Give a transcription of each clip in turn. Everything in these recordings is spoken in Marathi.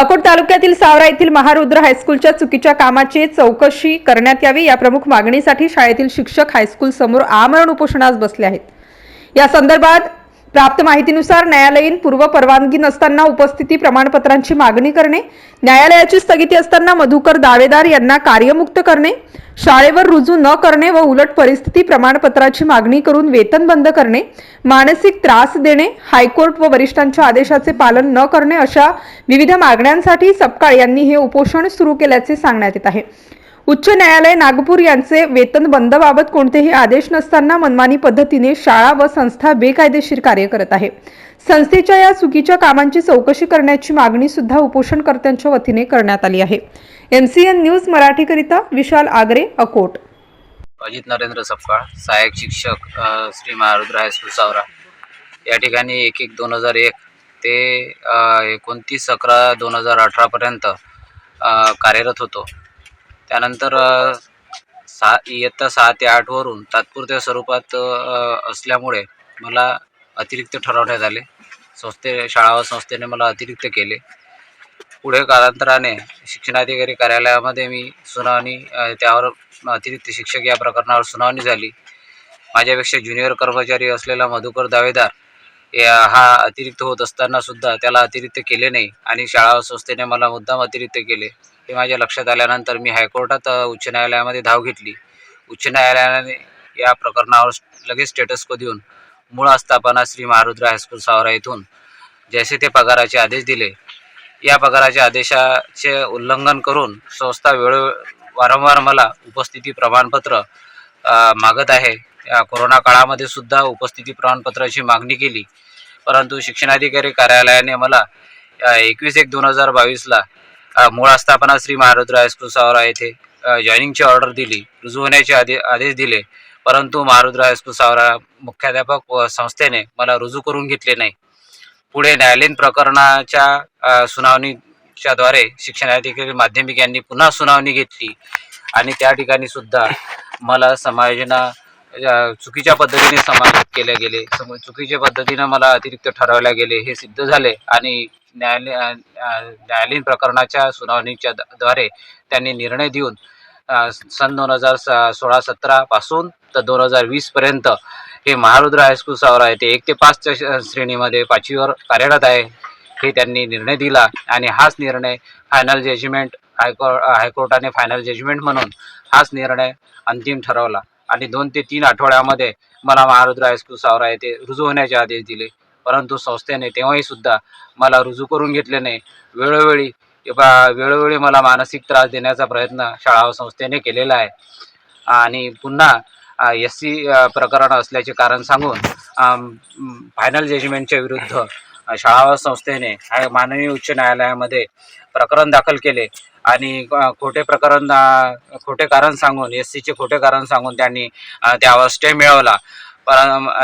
अकोट तालुक्यातील सावरा येथील महारुद्र हायस्कूलच्या चुकीच्या कामाची चौकशी करण्यात यावी या प्रमुख मागणीसाठी शाळेतील शिक्षक हायस्कूल समोर आमरण उपोषणास बसले आहेत. या संदर्भात प्राप्त माहितीनुसार न्यायालयीन पूर्व परवानगी नसताना उपस्थिती प्रमाणपत्रांची मागणी करणे न्यायालयाची स्थगिती असताना मधुकर दावेदार यांना कार्यमुक्त करणे शाळेवर रुजू न करणे व उलट परिस्थिती प्रमाणपत्राची मागणी करून वेतन बंद करणे मानसिक त्रास देणे हायकोर्ट व वरिष्ठांच्या आदेशाचे पालन न करणे अशा विविध मागण्यांसाठी सपकाळ यांनी हे उपोषण सुरू केल्याचे सांगण्यात येत आहे. उच्च न्यायालय नागपूर यांचे वेतन बंदबाबत कोणतेही आदेश नसताना मनमानी पद्धतीने शाळा व संस्था बेकायदेशीर कार्य करत आहे. संस्थेच्या या चुकीच्या कामांची चौकशी करण्याची मागणी सुद्धा उपोषणकर्त्यांच्या वतीने करण्यात आली आहे. एमसीएन न्यूज मराठीकरिता विशाल आगरे अकोट. अजित नरेंद्र सपकाळ सहाय्यक शिक्षक श्री महारुद्र हायस्कूल सावरा. या ठिकाणी एक एक दोन हजार एक ते एकोणतीस अकरा दोन हजार अठरापर्यंत कार्यरत होतो. त्यानंतर सहा इयत्ता सहा ते आठवरून तात्पुरत्या स्वरूपात असल्यामुळे मला अतिरिक्त ठरवण्यात आले. संस्थे शाळा व संस्थेने मला अतिरिक्त केले. पुढे कालांतराने शिक्षणाधिकारी कार्यालयामध्ये मी सुनावणी त्यावर अतिरिक्त शिक्षक या प्रकरणावर सुनावणी झाली. माझ्यापेक्षा ज्युनियर कर्मचारी असलेला मधुकर दावेदार हा अतिरिक्त होत असताना सुद्धा त्याला अतिरिक्त केले नाही. आणि शाळा संस्थेने मला मुद्दाम अतिरिक्त केले. हे माझ्या लक्षात आल्यानंतर मी हायकोर्टात उच्च न्यायालयामध्ये धाव घेतली. उच्च न्यायालयाने या प्रकरणावर लगेच स्टेटस को देऊन मूळ आस्थापना श्री महारुद्र हायस्कूल सावरा येथून जैसे ते पगाराचे आदेश दिले. या पगाराच्या आदेशाचे उल्लंघन करून संस्था वेळ वारंवार मला उपस्थिती प्रमाणपत्र मागत आहे. या कोरोना काळामध्ये सुद्धा उपस्थिती प्रमाणपत्राची मागणी केली. परंतु शिक्षणाधिकारी कार्यालयाने मला एकवीस एक दोन हजार बावीसला मूळ आस्थापना श्री महारुद्र हायस्कूल सावरा येथे जॉईनिंगची ऑर्डर दिली रुजू होण्याचे आदे आदेश दिले. परंतु महारुद्र हायस्कूल सावरा मुख्याध्यापक व संस्थेने मला रुजू करून घेतले नाही. पुढे न्यायालयीन प्रकरणाच्या सुनावणीच्या सुनावणीच्याद्वारे शिक्षणाधिकारी माध्यमिक यांनी पुन्हा सुनावणी घेतली आणि त्या ठिकाणी सुद्धा मला समायोजना चुकीच्या पद्धतीने समायोजित केले गेले. सम चुकीच्या पद्धतीनं मला अतिरिक्त ठरवल्या गेले हे सिद्ध झाले आणि न्यायालय न्यायालयीन प्रकरणाच्या सुनावणीच्या द- द्वारे त्यांनी निर्णय देऊन सन दोन हजार सोळा सतरा पासून तर दोन हजार वीसपर्यंत हे महारुद्र हायस्कूल सावरा आहे. ते एक ते पाचच्या श- श्रेणीमध्ये पाचवीवर कार्यरत आहे. हे त्यांनी निर्णय दिला आणि हाच निर्णय फायनल जजमेंट हायको हायकोर्टाने फायनल जजमेंट म्हणून हाच निर्णय अंतिम ठरवला. आणि दोन ते तीन आठवड्यामध्ये मला महारुद्र हायस्कूल सावरा येथे रुजू होण्याचे आदेश दिले. परंतु संस्थेने तेव्हाही सुद्धा मला रुजू करून घेतले नाही. वेळोवेळी बा- वेळोवेळी मला मानसिक त्रास देण्याचा प्रयत्न शाळा व संस्थेने केलेला आहे. आणि पुन्हा एस सी प्रकरण असल्याचे कारण सांगून फायनल जजमेंटच्या विरुद्ध शाळा व संस्थेने माननीय उच्च न्यायालयामध्ये प्रकरण दाखल केले. आणि खोटे प्रकरण खोटे कारण सांगून एस सीचे खोटे कारण सांगून त्यांनी त्यावर स्टे मिळवला. पर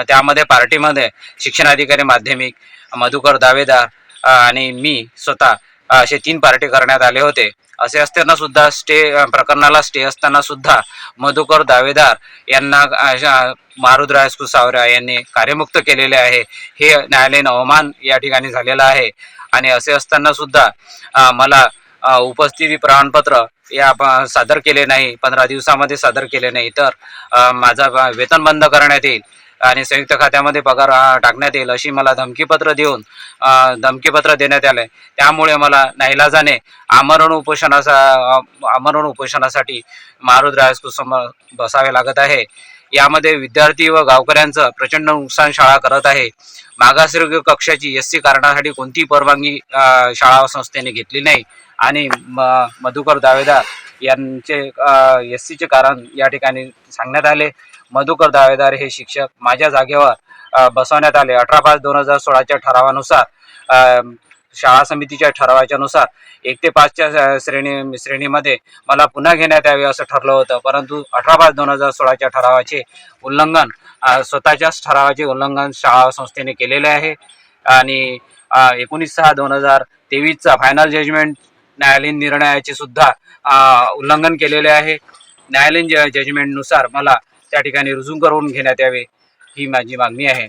त्यामध्ये पार्टीमध्ये शिक्षणाधिकारी माध्यमिक मधुकर दावेदार आणि मी स्वतः असे तीन पार्टी करण्यात आले होते. असे असताना सुद्धा स्टे प्रकरणाला स्टे असताना सुद्धा मधुकर दावेदार यांना अ, शा- सावरा यांनी कार्यमुक्त केलेले आहे. हे न्यायालयीन अवमान या ठिकाणी झालेला आहे. आणि असे असताना सुद्धा मला उपस्थिती प्रमाणपत्र या आपण सादर केले नाही. पंधरा दिवसामध्ये सादर केले नाही. तर माझा वेतन बंद करण्यात येईल आणि संयुक्त खात्यामध्ये पगार टाकण्यात येईल अशी मला धमकीपत्र देऊन धमकीपत्र देण्यात आले. त्यामुळे मला नाईलाजाने आमरण उपोषणाचा आमरण उपोषणासाठी महारुद्र समोर बसावे लागत आहे. यामध्ये विद्यार्थी व गावकऱ्यांचं प्रचंड नुकसान शाळा करत आहे. मागासवर्गीय कक्षाची एस सी कारणासाठी कोणतीही परवानगी शाळा संस्थेने घेतली नाही? आणि म- मधुकर दावेदार यांचे एस सीचे कारण या ठिकाणी सांगण्यात आले. मधुकर दावेदार हे शिक्षक माझ्या जागेवर बसवण्यात आले. अठरा पाच दोन हजार सोळाच्या ठरावानुसार शाळा समितीच्या ठरावाच्या नुसार एक ते पाचच्या श्रेणी श्रेणीमध्ये मला पुन्हा घेण्यात यावे असं ठरलं होतं. परंतु अठरा पाच दोन हजार सोळाच्या ठरावाचे उल्लंघन स्वतःच्याच ठरावाचे उल्लंघन शाळा संस्थेने केलेले आहे. आणि एकोणीस सहा दोन हजार तेवीसचा फायनल जजमेंट न्यायालयीन निर्णयाचे सुद्धा उल्लंघन केलेले आहे. न्यायालयीन ज जजमेंटनुसार मला त्या ठिकाणी रुजू करून घेण्यात यावे ही माझी मागणी आहे.